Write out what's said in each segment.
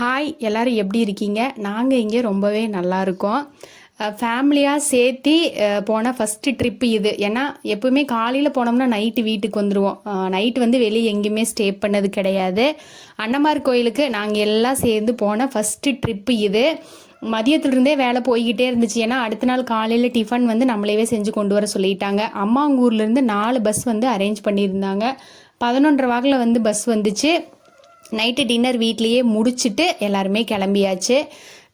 Hi எல்லோரும் எப்படி இருக்கீங்க? நாங்கள் இங்கே ரொம்பவே நல்லா இருக்கோம். ஃபேமிலியாக சேர்த்து போன ஃபஸ்ட்டு ட்ரிப்பு இது. ஏன்னா எப்பவுமே காலையில் போனோம்னா நைட்டு வீட்டுக்கு வந்துடுவோம் நைட்டு வந்து வெளியே எங்கேயுமே ஸ்டே பண்ணது கிடையாது. அன்னமார் கோயிலுக்கு நாங்கள் எல்லாம் சேர்ந்து போன ஃபஸ்ட்டு ட்ரிப்பு இது. மதியத்துலேருந்தே வேலை போய்கிட்டே இருந்துச்சு. ஏன்னா அடுத்த நாள் காலையில் டிஃபன் வந்து நம்மளேவே செஞ்சு கொண்டு வர சொல்லிட்டாங்க. அம்மாங்கூர்லேருந்து நாலு பஸ் வந்து அரேஞ்ச் பண்ணியிருந்தாங்க. பதினொன்றரை வாக்கில் வந்து பஸ் வந்துச்சு. நைட்டு டின்னர் வீட்லேயே முடிச்சுட்டு எல்லாருமே கிளம்பியாச்சு.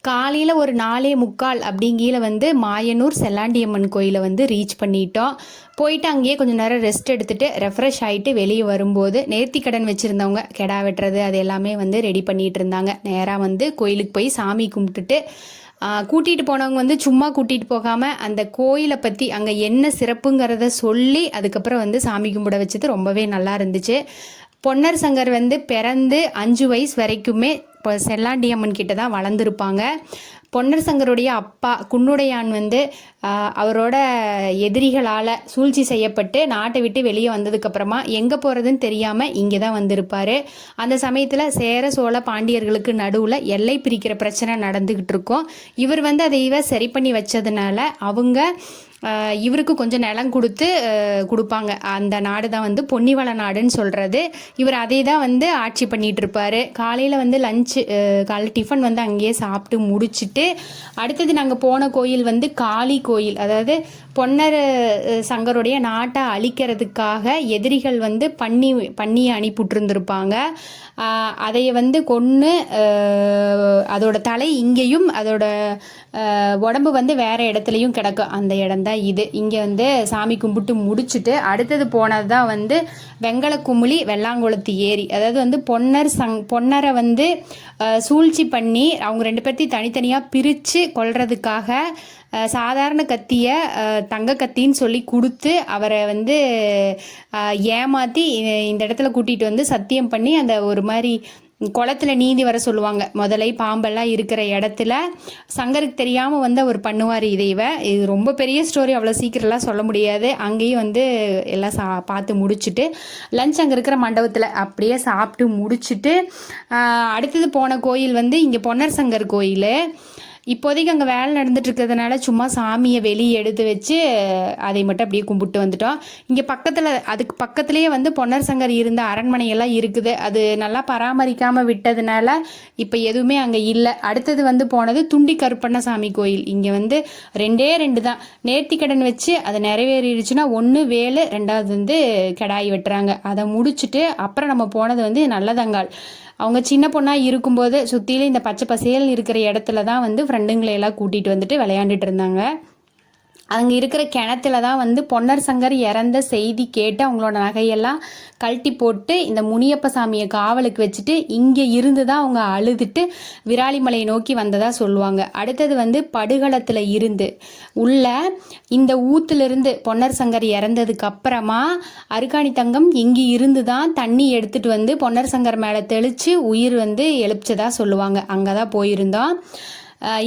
காலையில் ஒரு நாலே முக்கால் அப்படிங்கில வந்து மாயனூர் செல்லாண்டியம்மன் கோயிலை வந்து ரீச் பண்ணிட்டோம். போயிட்டு அங்கேயே கொஞ்சம் நேரம் ரெஸ்ட் எடுத்துட்டு ரெஃப்ரெஷ் ஆகிட்டு வெளியே வரும்போது நேர்த்தி கடன் வச்சுருந்தவங்க கெடா வெட்டுறது அது எல்லாமே வந்து ரெடி பண்ணிகிட்டு இருந்தாங்க. நேராக வந்து கோயிலுக்கு போய் சாமி கும்பிட்டுட்டு கூட்டிகிட்டு போனவங்க வந்து சும்மா கூட்டிகிட்டு போகாமல் அந்த கோயிலை பற்றி அங்கே என்ன சிறப்புங்கிறத சொல்லி அதுக்கப்புறம் வந்து சாமி கும்பிட வச்சது ரொம்பவே நல்லா இருந்துச்சு. பொன்னர் சங்கர் வந்து பிறந்து அஞ்சு வயசு வரைக்குமே இப்போ செல்லாண்டியம்மன் கிட்ட தான் வளர்ந்துருப்பாங்க. பொன்னர் சங்கருடைய அப்பா குன்னுடையான் வந்து அவரோட எதிரிகளால் சூழ்ச்சி செய்யப்பட்டு நாட்டை விட்டு வெளியே வந்ததுக்கப்புறமா எங்கே போகிறதுன்னு தெரியாமல் இங்கே தான் வந்திருப்பார். அந்த சமயத்தில் சேர சோழ பாண்டியர்களுக்கு நடுவில் எல்லை பிரிக்கிற பிரச்சனை நடந்துக்கிட்டு இருக்கோம். இவர் வந்து அதை இவர் சரி பண்ணி வச்சதுனால அவங்க இவருக்கு கொஞ்சம் நிலம் கொடுத்து கொடுப்பாங்க. அந்த நாடு தான் வந்து பொன்னிவள நாடுன்னு சொல்கிறது இவர் அதே தான் வந்து ஆட்சி பண்ணிகிட்டு இருப்பார். காலையில் வந்து லஞ்ச் காலைல டிஃபன் வந்து அங்கேயே சாப்பிட்டு முடிச்சுட்டு அடுத்தது நாங்கள் போன கோயில் வந்து காளி கோயில். அதாவது பொன்னர் சங்கருடைய நாட்டை அழிக்கிறதுக்காக எதிரிகள் வந்து பண்ணி பண்ணியை அனுப்பிவிட்டுருந்துருப்பாங்க. அதைய வந்து கொன்று அதோட தலை இங்கேயும் அதோட உடம்பு வந்து வேறு இடத்துலையும் கிடக்கும் அந்த இடம் தான் இது. இங்கே வந்து சாமி கும்பிட்டு முடிச்சுட்டு அடுத்தது போனது தான் வந்து வெங்கல குமுளி வெள்ளாங்குளத்து ஏரி. அதாவது வந்து பொன்னர் சங் பொன்னரை வந்து சூழ்ச்சி பண்ணி அவங்க ரெண்டு பேர்த்தையும் தனித்தனியாக பிரித்து கொள்றதுக்காக சாதாரண கத்தியை தங்க கத்தின்னு சொல்லி கொடுத்து அவரை வந்து ஏமாற்றி இந்த இடத்துல கூட்டிகிட்டு வந்து சத்தியம் பண்ணி அந்த ஒரு மாதிரி குளத்துல நீந்தி வர சொல்லுவாங்க. முதலை பாம்பெல்லாம் இருக்கிற இடத்துல சங்கருக்கு தெரியாமல் வந்து அவர் பண்ணுவார் இதைவ இது ரொம்ப பெரிய ஸ்டோரி அவ்வளோ சீக்கிரம்லாம் சொல்ல முடியாது. அங்கேயும் வந்து எல்லாம் சா பார்த்து முடிச்சுட்டு லஞ்ச் அங்கே இருக்கிற மண்டபத்தில் அப்படியே சாப்பிட்டு முடிச்சுட்டு அடுத்தது போன கோயில் வந்து இங்கே பொன்னர் சங்கர் கோயில். இப்போதைக்கு அங்கே வேலை நடந்துட்டு இருக்கிறதுனால சும்மா சாமியை வெளியே எடுத்து வச்சு அதை மட்டும் அப்படியே கும்பிட்டு வந்துட்டோம். இங்கே பக்கத்தில் அதுக்கு பக்கத்துலேயே வந்து பொன்னர் சங்கர் இருந்த அரண்மனையெல்லாம் இருக்குது. அது நல்லா பராமரிக்காமல் விட்டதுனால இப்போ எதுவுமே அங்கே இல்லை. அடுத்தது வந்து போனது துண்டி கருப்பண்ணசாமி கோயில். இங்கே வந்து ரெண்டே ரெண்டு தான். நேர்த்திக்கடன் வச்சு அதை நிறைவேறிடுச்சுன்னா ஒன்று வேலு ரெண்டாவது வந்து கடாய் வெட்டுறாங்க. அதை முடிச்சுட்டு அப்புறம் நம்ம போனது வந்து நல்லதங்கால் அவங்க சின்ன பொண்ணாக இருக்கும்போது சுற்றிலும் இந்த பச்சை பசேல் இருக்கிற இடத்துல தான் வந்து ஃப்ரெண்டுங்களை எல்லாம் கூட்டிகிட்டு வந்துட்டு விளையாண்டுட்டு இருந்தாங்க. அங்கே இருக்கிற கிணத்துல தான் வந்து பொன்னர் சங்கர் இறந்த செய்தி கேட்டு அவங்களோட நகையெல்லாம் கழட்டி போட்டு இந்த முனியப்ப சாமியை காவலுக்கு வச்சுட்டு இங்கே இருந்து தான் அவங்க அழுதுட்டு விராலிமலையை நோக்கி வந்ததாக சொல்லுவாங்க. அடுத்தது வந்து படுகளத்தில் இருந்து உள்ள இந்த ஊத்துலேருந்து பொன்னர் சங்கர் இறந்ததுக்கு அப்புறமா அருகாணி தங்கம் இங்கே இருந்து தான் தண்ணி எடுத்துகிட்டு வந்து பொன்னர் சங்கர் மேலே தெளித்து உயிர் வந்து எழுப்பிச்சதாக சொல்லுவாங்க. அங்கே தான் போயிருந்தோம்.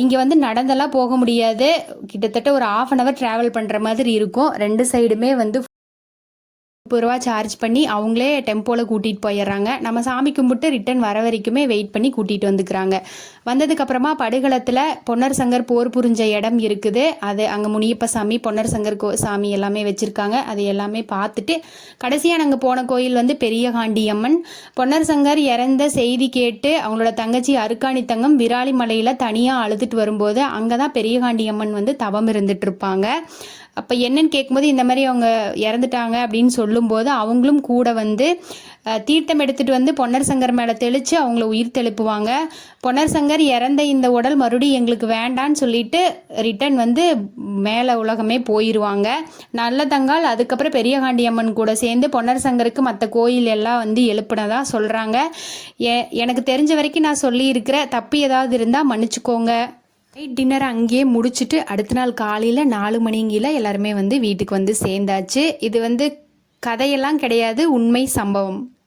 இங்கே வந்து நடந்தெல்லாம் போக முடியாது. கிட்டத்தட்ட ஒரு ஆஃப் அன் ஹவர் ட்ராவல் பண்ணுற மாதிரி இருக்கும். ரெண்டு சைடுமே வந்து முப்பது ரூபா சார்ஜ் பண்ணி அவங்களே டெம்போவில் கூட்டிகிட்டு போயிடுறாங்க. நம்ம சாமி கும்பிட்டு ரிட்டன் வர வரைக்குமே வெயிட் பண்ணி கூட்டிகிட்டு வந்துக்கிறாங்க. வந்ததுக்கப்புறமா படுகளத்தில் பொன்னர் சங்கர் போர் புரிஞ்ச இடம் இருக்குது. அது அங்கே முனியப்ப சாமி பொன்னர் சங்கர் கோ சாமி எல்லாமே வச்சுருக்காங்க. அது எல்லாமே பார்த்துட்டு கடைசியாக நாங்கள் போன கோயில் வந்து பெரிய காண்டியம்மன் பொன்னர் சங்கர் இறந்த செய்தி கேட்டு அவங்களோட தங்கச்சி அருக்காணி தங்கம் விராலி மலையில் தனியாக அழுதுட்டு வரும்போது அங்கே தான் பெரிய காண்டியம்மன் வந்து தவம் இருந்துட்டு இருப்பாங்க. அப்போ என்னன்னு கேட்கும்போது இந்த மாதிரி அவங்க இறந்துட்டாங்க அப்படின்னு சொல்லும்போது அவங்களும் கூட வந்து தீர்த்தம் எடுத்துகிட்டு வந்து பொன்னர் சங்கர் மேலே தெளித்து அவங்கள உயிர் தெளிப்புவாங்க. பொன்னர் சங்கர் இறந்த இந்த உடல் மறுபடியும் எங்களுக்கு வேண்டான்னு சொல்லிட்டு ரிட்டன் வந்து மேலே உலகமே போயிடுவாங்க நல்ல தங்கால் அதுக்கப்புறம் பெரியகாண்டி அம்மன் கூட சேர்ந்து பொன்னர் சங்கருக்கு மற்ற கோயில் எல்லாம் வந்து எழுப்பினதாக சொல்கிறாங்க எனக்கு தெரிஞ்ச வரைக்கும் நான் சொல்லியிருக்கிற தப்பு ஏதாவது இருந்தால் மன்னிச்சுக்கோங்க. நைட் டின்னர் அங்கேயே முடிச்சுட்டு அடுத்த நாள் காலையில் நாலு மணிங்கில எல்லாருமே வந்து வீட்டுக்கு வந்து சேர்ந்தாச்சு. இது வந்து கதையெல்லாம் கிடையாது உண்மை சம்பவம்.